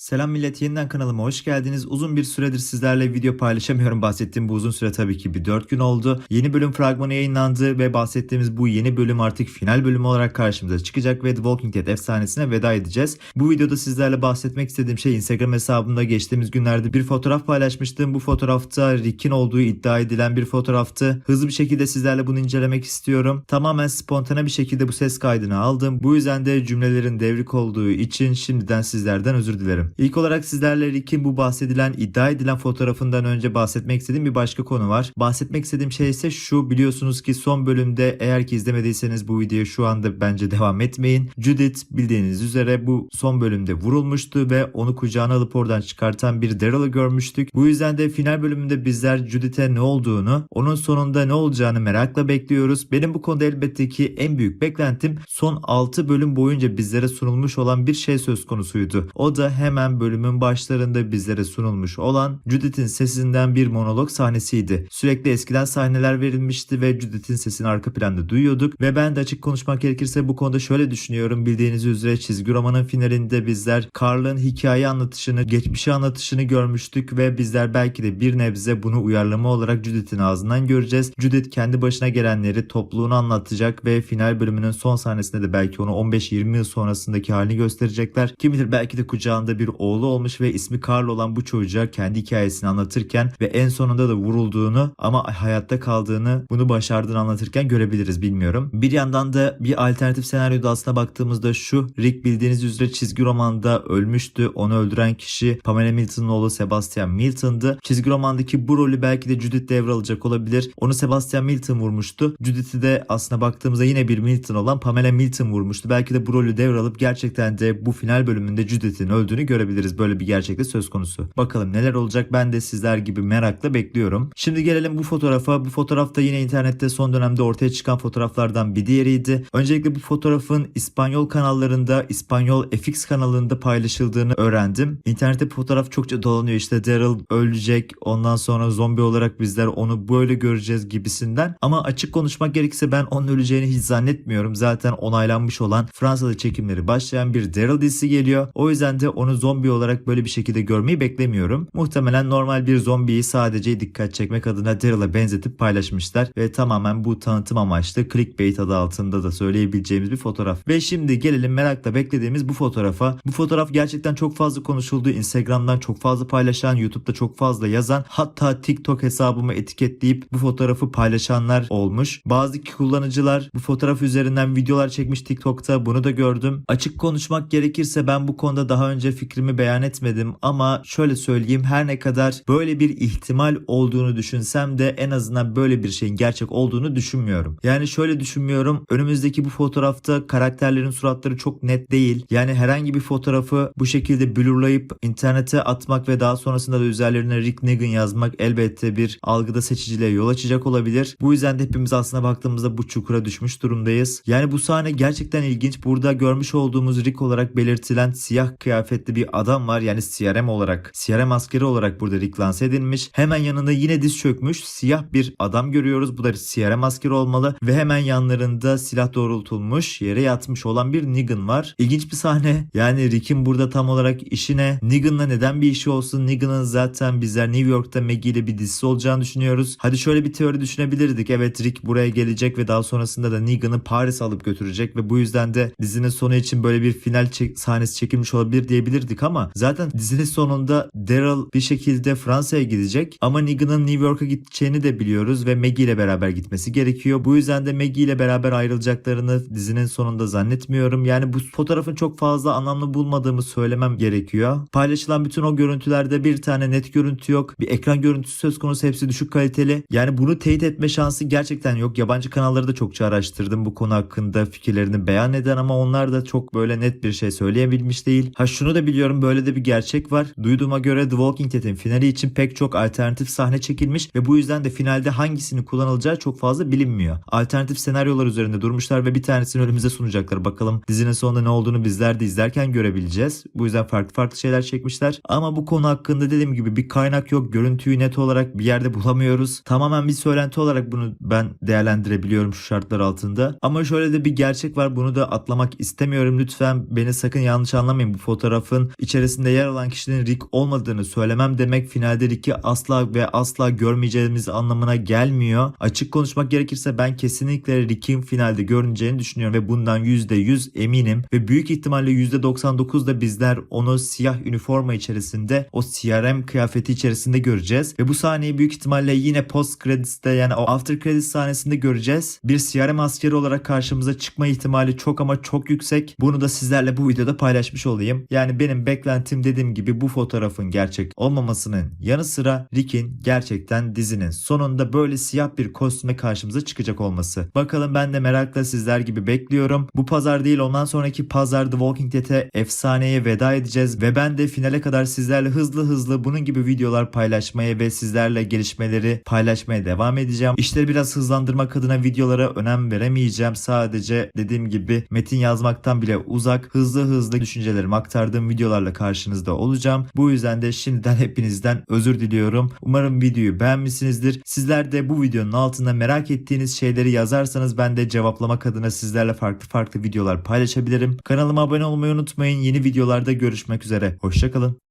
Selam millet yeniden kanalıma hoş geldiniz. Uzun bir süredir sizlerle video paylaşamıyorum. Bahsettiğim bu uzun süre tabii ki bir 4 gün oldu. Yeni bölüm fragmanı yayınlandı ve bahsettiğimiz bu yeni bölüm artık final bölümü olarak karşımıza çıkacak ve The Walking Dead efsanesine veda edeceğiz. Bu videoda sizlerle bahsetmek istediğim şey Instagram hesabımda geçtiğimiz günlerde bir fotoğraf paylaşmıştım. Bu fotoğrafta Rick'in olduğu iddia edilen bir fotoğraftı. Hızlı bir şekilde sizlerle bunu incelemek istiyorum. Tamamen spontane bir şekilde bu ses kaydını aldım. Bu yüzden de cümlelerin devrik olduğu için şimdiden sizlerden özür dilerim. İlk olarak sizlerle Rick'in bu bahsedilen iddia edilen fotoğrafından önce bahsetmek istediğim bir başka konu var. Bahsetmek istediğim şey ise şu biliyorsunuz ki son bölümde eğer ki izlemediyseniz bu videoya şu anda bence devam etmeyin. Judith bildiğiniz üzere bu son bölümde vurulmuştu ve onu kucağına alıp oradan çıkartan bir Daryl'ı görmüştük. Bu yüzden de final bölümünde bizler Judith'e ne olduğunu, onun sonunda ne olacağını merakla bekliyoruz. Benim bu konuda elbette ki en büyük beklentim son 6 bölüm boyunca bizlere sunulmuş olan bir şey söz konusuydu. O da hemen bölümün başlarında bizlere sunulmuş olan Judith'in sesinden bir monolog sahnesiydi. Sürekli eskiden sahneler verilmişti ve Judith'in sesini arka planda duyuyorduk ve ben de açık konuşmak gerekirse bu konuda şöyle düşünüyorum. Bildiğiniz üzere çizgi romanın finalinde bizler Carl'ın hikaye anlatışını, geçmişi anlatışını görmüştük ve bizler belki de bir nebze bunu uyarlama olarak Judith'in ağzından göreceğiz. Judith kendi başına gelenleri topluluğuna anlatacak ve final bölümünün son sahnesinde de belki onu 15-20 yıl sonrasındaki halini gösterecekler. Kim bilir belki de kucağında bir oğlu olmuş ve ismi Carl olan bu çocuğa kendi hikayesini anlatırken ve en sonunda da vurulduğunu ama hayatta kaldığını bunu başardığını anlatırken görebiliriz bilmiyorum. Bir yandan da bir alternatif senaryoda aslına baktığımızda şu Rick bildiğiniz üzere çizgi romanda ölmüştü. Onu öldüren kişi Pamela Milton'un oğlu Sebastian Milton'dı. Çizgi romandaki bu rolü belki de Judith devralacak olabilir. Onu Sebastian Milton vurmuştu. Judith'i de aslına baktığımızda yine bir Milton olan Pamela Milton vurmuştu. Belki de bu rolü devralıp gerçekten de bu final bölümünde Judith'in öldüğünü görebiliriz. Böyle bir gerçeklik söz konusu. Bakalım neler olacak ben de sizler gibi merakla bekliyorum. Şimdi gelelim bu fotoğrafa. Bu fotoğrafta yine internette son dönemde ortaya çıkan fotoğraflardan bir diğeriydi. Öncelikle bu fotoğrafın İspanyol kanallarında, İspanyol FX kanalında paylaşıldığını öğrendim. İnternette bu fotoğraf çokça dolanıyor. İşte Daryl ölecek. Ondan sonra zombi olarak bizler onu böyle göreceğiz gibisinden. Ama açık konuşmak gerekirse ben onun öleceğini hiç zannetmiyorum. Zaten onaylanmış olan Fransa'da çekimleri başlayan bir Daryl dizisi geliyor. O yüzden de onu zombi olarak böyle bir şekilde görmeyi beklemiyorum. Muhtemelen normal bir zombiyi sadece dikkat çekmek adına Daryl'a benzetip paylaşmışlar ve tamamen bu tanıtım amaçlı clickbait adı altında da söyleyebileceğimiz bir fotoğraf. Ve şimdi gelelim merakla beklediğimiz bu fotoğrafa. Bu fotoğraf gerçekten çok fazla konuşuldu. Instagram'dan çok fazla paylaşan, YouTube'da çok fazla yazan, hatta TikTok hesabımı etiketleyip bu fotoğrafı paylaşanlar olmuş. Bazı kullanıcılar bu fotoğraf üzerinden videolar çekmiş TikTok'ta bunu da gördüm. Açık konuşmak gerekirse ben bu konuda daha önce fikrimi beyan etmedim ama şöyle söyleyeyim her ne kadar böyle bir ihtimal olduğunu düşünsem de en azından böyle bir şeyin gerçek olduğunu düşünmüyorum. Yani şöyle düşünmüyorum. Önümüzdeki bu fotoğrafta karakterlerin suratları çok net değil. Yani herhangi bir fotoğrafı bu şekilde blurlayıp internete atmak ve daha sonrasında da üzerlerine Rick Negan yazmak elbette bir algıda seçiciliğe yol açacak olabilir. Bu yüzden de hepimiz aslına baktığımızda bu çukura düşmüş durumdayız. Yani bu sahne gerçekten ilginç. Burada görmüş olduğumuz Rick olarak belirtilen siyah kıyafetli bir adam var. Yani CRM olarak, CRM askeri olarak burada Rick lanse edilmiş. Hemen yanında yine diz çökmüş siyah bir adam görüyoruz. Bu da CRM askeri olmalı ve hemen yanlarında silah doğrultulmuş yere yatmış olan bir Negan var. İlginç bir sahne. Yani Rick'in burada tam olarak işine Negan'la neden bir işi olsun? Negan'ın zaten bizler New York'ta Maggie ile bir dizisi olacağını düşünüyoruz. Hadi şöyle bir teori düşünebilirdik. Evet Rick buraya gelecek ve daha sonrasında da Negan'ı Paris alıp götürecek ve bu yüzden de dizinin sonu için böyle bir final çek- sahnesi çekilmiş olabilir diyebilirdik ama zaten dizinin sonunda Daryl bir şekilde Fransa'ya gidecek ama Negan'ın New York'a gideceğini de biliyoruz ve Maggie ile beraber gitmesi gerekiyor. Bu yüzden de Maggie ile beraber ayrılacaklarını dizinin sonunda zannetmiyorum. Yani bu fotoğrafın çok fazla anlamlı bulmadığımı söylemem gerekiyor. Paylaşılan bütün o görüntülerde bir tane net görüntü yok. Bir ekran görüntüsü söz konusu hepsi düşük kaliteli. Yani bunu teyit etme şansı gerçekten yok. Yabancı kanalları da çokça araştırdım bu konu hakkında fikirlerini beyan eden ama onlar da çok böyle net bir şey söyleyebilmiş değil. Ha şunu da biliyorum böyle de bir gerçek var. Duyduğuma göre The Walking Dead'in finali için pek çok alternatif sahne çekilmiş ve bu yüzden de finalde hangisini kullanılacağı çok fazla bilinmiyor. Alternatif senaryolar üzerinde durmuşlar ve bir tanesini önümüze sunacaklar. Bakalım dizinin sonunda ne olduğunu bizler de izlerken görebileceğiz. Bu yüzden farklı farklı şeyler çekmişler. Ama bu konu hakkında dediğim gibi bir kaynak yok. Görüntüyü net olarak bir yerde bulamıyoruz. Tamamen bir söylenti olarak bunu ben değerlendirebiliyorum şu şartlar altında. Ama şöyle de bir gerçek var. Bunu da atlamak istemiyorum. Lütfen beni sakın yanlış anlamayın. Bu fotoğrafın fotoğrafın içerisinde yer alan kişinin Rick olmadığını söylemem demek finalde Rick'i asla ve asla görmeyeceğimiz anlamına gelmiyor. Açık konuşmak gerekirse ben kesinlikle Rick'in finalde görüneceğini düşünüyorum ve bundan %100 eminim ve büyük ihtimalle %99 da bizler onu siyah üniforma içerisinde o CRM kıyafeti içerisinde göreceğiz ve bu sahneyi büyük ihtimalle yine post credits'te yani o after credits sahnesinde göreceğiz. Bir CRM askeri olarak karşımıza çıkma ihtimali çok ama çok yüksek. Bunu da sizlerle bu videoda paylaşmış olayım. Yani benim beklentim dediğim gibi bu fotoğrafın gerçek olmamasının yanı sıra Rick'in gerçekten dizinin sonunda böyle siyah bir kostüme karşımıza çıkacak olması. Bakalım ben de merakla sizler gibi bekliyorum. Bu pazar değil ondan sonraki pazar The Walking Dead'e efsaneye veda edeceğiz ve ben de finale kadar sizlerle hızlı hızlı bunun gibi videolar paylaşmaya ve sizlerle gelişmeleri paylaşmaya devam edeceğim. İşleri biraz hızlandırmak adına videolara önem veremeyeceğim. Sadece dediğim gibi metin yazmaktan bile uzak hızlı hızlı düşüncelerimi aktardığım videolarla karşınızda olacağım. Bu yüzden de şimdiden hepinizden özür diliyorum. Umarım videoyu beğenmişsinizdir. Sizler de bu videonun altında merak ettiğiniz şeyleri yazarsanız ben de cevaplamak adına sizlerle farklı farklı videolar paylaşabilirim. Kanalıma abone olmayı unutmayın. Yeni videolarda görüşmek üzere. Hoşçakalın.